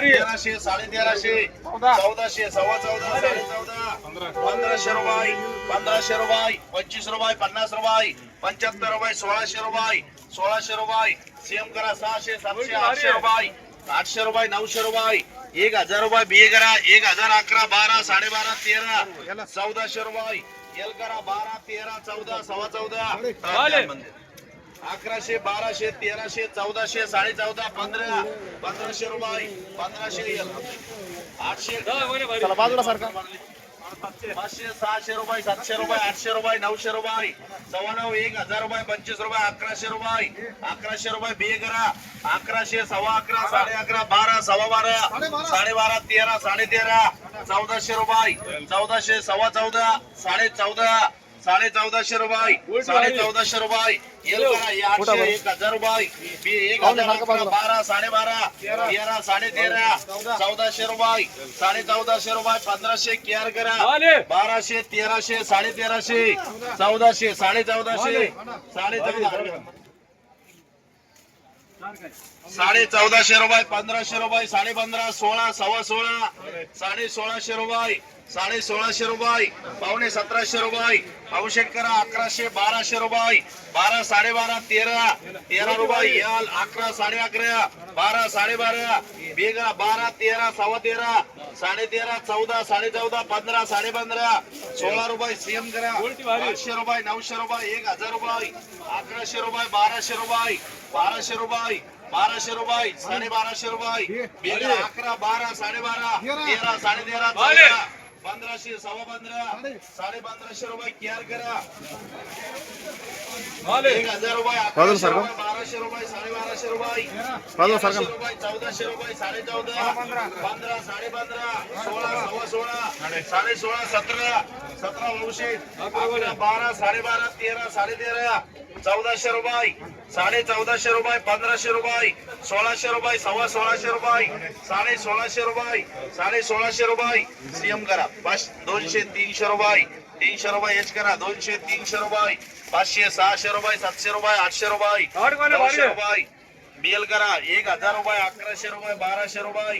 तेराशे साडे तेराशे चौदाशे सव्वा चौदा साडे चौदा. पंधराशे रुपये पंधराशे रुपये पंचवीस रुपये पन्नास रुपये पंच्याहत्तर रुपये सोळाशे रुपये सोळाशे रुपये. सेम करा सहाशे सातशे आठशे रुपये आठशे रुपये नऊशे रुपये एक हजार रुपये बी करा एक हजार अकरा बारा साडेबारा तेरा चौदाशे रुपये. एल करा बारा तेरा चौदा सव्वा चौदा. अकराशे बाराशे तेराशे चौदाशे साडे चौदा पंधरा पंधराशे रुपये पंधराशे आठशे चला बाजूला सारखा. पाचशे सहाशे रुपये सातशे रुपये आठशे रुपये नऊशे रुपये. सव्वा नऊ एक हजार रुपये पंचवीस रुपये अकराशे रुपये. अकराशे रुपये बे करा. अकराशे सव्वा अकरा साडे अकरा बारा सव्वा बारा साडे बारा तेरा साडे तेरा चौदाशे रुपये. चौदाशे सव्वा चौदा साडे चौदा साडे चौदाशे रुपये. साडे चौदाशे रुपये आठशे एक हजार रुपये. एक हजार अकरा बारा साडे बारा तेरा साडे तेरा चौदाशे रुपये. साडे चौदाशे रुपये पंधराशे केअर करा. बाराशे तेराशे साडे तेराशे चौदाशे साडे चौदाशे साडे चौदा साडे चौदाशे रुपये पंधराशे रुपये साडे पंधरा सोळा सव्वा सोळा साडे सोळाशे रुपये साडे सोळाशे रुपये पावणे सतराशे रुपये पावशे करा अकराशे बाराशे रुपये बारा साडे बारा तेरा तेरा रुपये याल अकरा साडे अकरा बारा साडे बारा बेगा बारा तेरा सव्वा तेरा साडे तेरा चौदा साडे चौदा पंधरा साडे पंधरा सोळा रुपये सीएम करा आठशे रुपये नऊशे रुपये एक हजार रुपये अकराशे रुपये बाराशे रुपये बाराशे रुपये बाराशे रुपये साडे बाराशे रुपये. अकरा बारा साडे बारा. तेरा साडे तेरा पंधराशे सव्वा पंधरा. साडे पंधराशे रुपये केअर करा. एक हजार रुपये बाराशे रुपये रुपये. तेराशे रुपये चौदाशे रुपये साडे चौदा पंधरा. साडे पंधरा सोळा सव्वा सोळा साडे सोळा सतरा सतरा नऊशे अकरा बारा साडे बारा तेरा साडे तेरा चौदाशे रुपये साडे चौदाशे रुपये पंधराशे रुपये सोळाशे रुपये सव्वा सोळाशे रुपये साडे सोळाशे रुपये साडे सोळाशे रुपये सीएम करा. पाच दोनशे तीनशे रुपये तीनशे रुपये एच करा. दोनशे तीनशे रुपये पाचशे सहाशे रुपये सातशे रुपये आठशे रुपये नऊशे रुपये बिल करा एक हजार रुपये अकराशे रुपये बाराशे रुपये.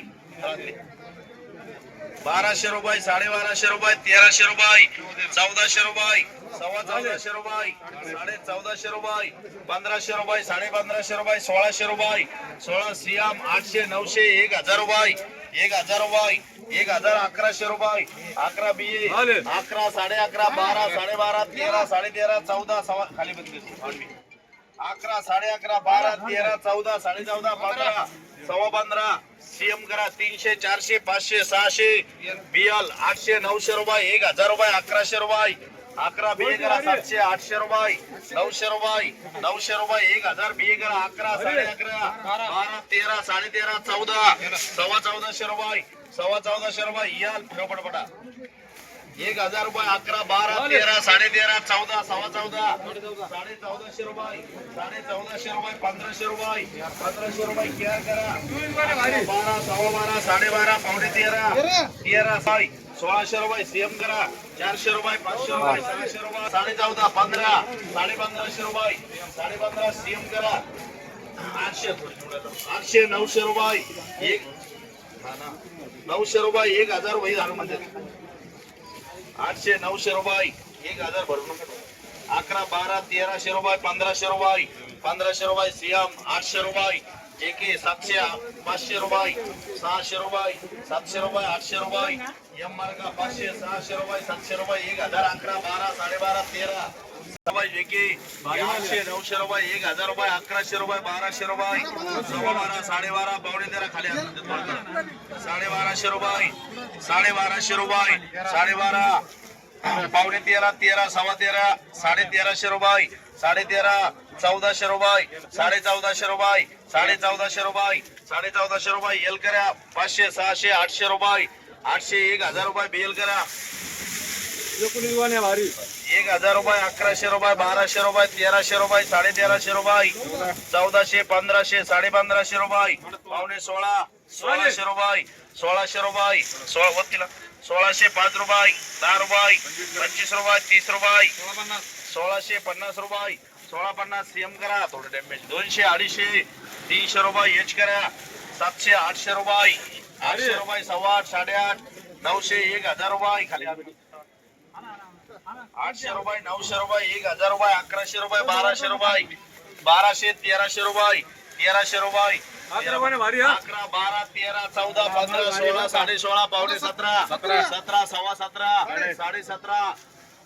बाराशे रुपये साडे बाराशे रुपये तेराशे रुपये चौदाशे रुपये सव्वा चौदाशे रुपये साडे चौदाशे रुपये पंधराशे रुपये साडे पंधराशे रुपये सोळाशे रुपये. सोळा सियाम आठशे नऊशे एक हजार रुपये. एक हजार रुपये एक हजार अकराशे रुपये. अकरा बी अकरा साडे अकरा बारा साडे बारा तेरा साडे तेरा चौदा सव्वा खाली बंद अकरा साडे अकरा बारा तेरा चौदा साडे चौदा पंधरा सव्वा पंधरा. सीएम करा तीनशे चारशे पाचशे सहाशे. बियल आठशे नऊशे रुपये एक हजार रुपये अकराशे रुपये. अकरा बी करा सातशे आठशे रुपये नऊशे रुपये नऊशे रुपये एक हजार बी करा अकरा साडे अकरा बारा तेरा साडे तेरा चौदा सव्वा चौदाशे रुपये सव्वा चौदाशे रुपये. याल पटपटा. एक हजार रुपये अकरा बारा तेरा साडे तेरा चौदा सव्वा चौदा. साडे चौदाशे रुपये. साडे चौदाशे रुपये पंधराशे रुपये. पंधराशे रुपये केअर करा? बारा सव्वा बारा साडे बारा पावणे तेरा. तेरा साई सोळाशे रुपये सीएम करा. चारशे रुपये पाचशे रुपये सहाशे रुपये साडे चौदा पंधरा साडे पंधराशे रुपये. साडे पंधरा सीएम करा. आठशे आठशे नऊशे रुपये. एक. नऊशे रुपये एक हजार रुपये झालं म्हणजे आठशे नऊशे रुपये. एक हजार भरून अकरा बारा तेराशे रुपये पंधराशे रुपये. पंधराशे रुपये सीएम आठशे रुपये. जे के सातशे पाचशे रुपये. सहाशे रुपये सातशे रुपये आठशे रुपये. एम मार्ग पाचशे सहाशे रुपये सातशे रुपये. एक हजार अकरा बारा साडेबारा तेरा. आठशे नऊशे रुपये एक हजार रुपये अकराशे रुपये बाराशे रुपये सव्वा बारा साडेबारा पावणे तेरा खाली साडेबाराशे रुपये साडेबाराशे रुपये साडेबारा पावणे तेरा तेरा सव्वा तेरा साडे तेराशे रुपये साडे तेरा चौदाशे रुपये साडे चौदाशे रुपये साडे चौदाशे रुपये साडे चौदाशे रुपये एल करा पाचशे सहाशे आठशे रुपये आठशे एक हजार रुपये बेल करा. एक हजार रुपये अकराशे रुपये बाराशे रुपये तेराशे रुपये साडे तेराशे रुपये चौदाशे पंधराशे साडे पंधराशे रुपये पावणे सोळा सोळाशे रुपये सोळाशे रुपये सोळा वत्तीला सोळाशे पाच रुपये दहा रुपये पंचवीस रुपये तीस रुपये सोळाशे पन्नास रुपये सोळा पन्नास सीएम करा. थोडं डॅमेज दोनशे अडीचशे तीनशे रुपये एच करा. सातशे आठशे रुपये आठशे रुपये सव्वा आठ साडेआठ नऊशे एक हजार रुपये खाली आठशे रुपये नऊशे रुपये एक हजार रुपये अकराशे रुपये बाराशे रुपये बाराशे तेराशे रुपये तेराशे रुपये. अकरा बारा तेरा चौदा पंधरा सोळा साडे सोळा पावणे सतरा. सतरा. सतरा सव्वा सतरा. साडे सतरा.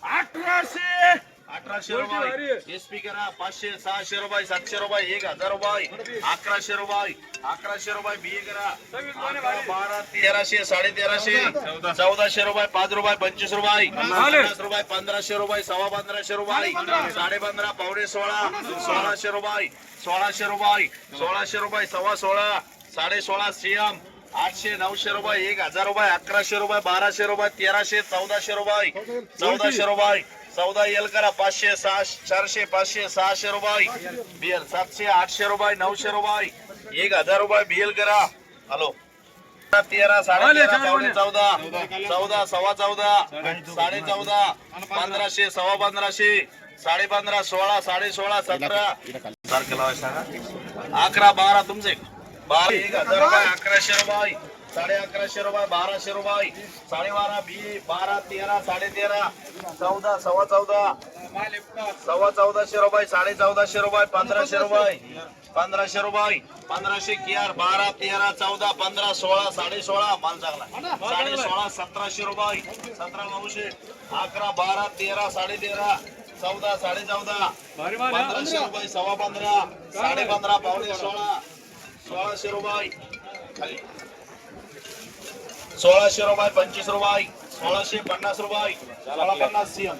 अठराशे. अठराशे रुपये. एसपी करा पाचशे सहाशे रुपये सातशे रुपये एक हजार रुपये अकराशे रुपये अकराशे रुपये बी करा. अकरा, बारा तेराशे साडे तेराशे चौदाशे रुपये पाच रुपये पंचवीस रुपये पन्नास. रुपये पंधराशे रुपये सव्वा पंधराशे रुपये साडे पंधरा. पावणे सोळा सोळाशे रुपये सोळाशे रुपये सोळाशे रुपये सव्वा सोळा साडे सोळा सीएम आठशे नऊशे रुपये एक हजार रुपये अकराशे रुपये बाराशे रुपये तेराशे चौदाशे रुपये. चौदाशे रुपये. चौदा एल करा पाचशे सहा चारशे पाचशे सहाशे रुपये. बिल सातशे आठशे रुपये नऊशे रुपये. एक हजार रुपये बिल करा. हॅलो. तेरा साडे पावणे चौदा चौदा. सव्वा चौदा. साडे चौदा. पंधराशे सव्वा पंधराशे. साडे पंधरा सोळा साडे सोळा सतरा. सांगा. अकरा बारा तुमचे. बारा एक हजार रुपये अकराशे रुपये. साडे अकराशे रुपये बाराशे रुपये. साडेबारा बी बारा तेरा साडे तेरा. चौदा सव्वा चौदा. सव्वा चौदाशे रुपये साडे चौदाशे रुपये पंधराशे रुपये. पंधराशे रुपये. पंधराशे केआर बारा तेरा चौदा पंधरा सोळा साडे सोळा. माल चांगला साडे सोळा सतराशे रुपये. सतरा नऊशे अकरा बारा तेरा साडे तेरा. चौदा साडे चौदा. पंधराशे रुपये सव्वा पंधरा. साडे पंधरा पावणे सोळा. सोळाशे रुपये खाली सोळाशे रुपये पंचवीस रुपये सोळाशे पन्नास रुपये सोळा पन्नास सीएम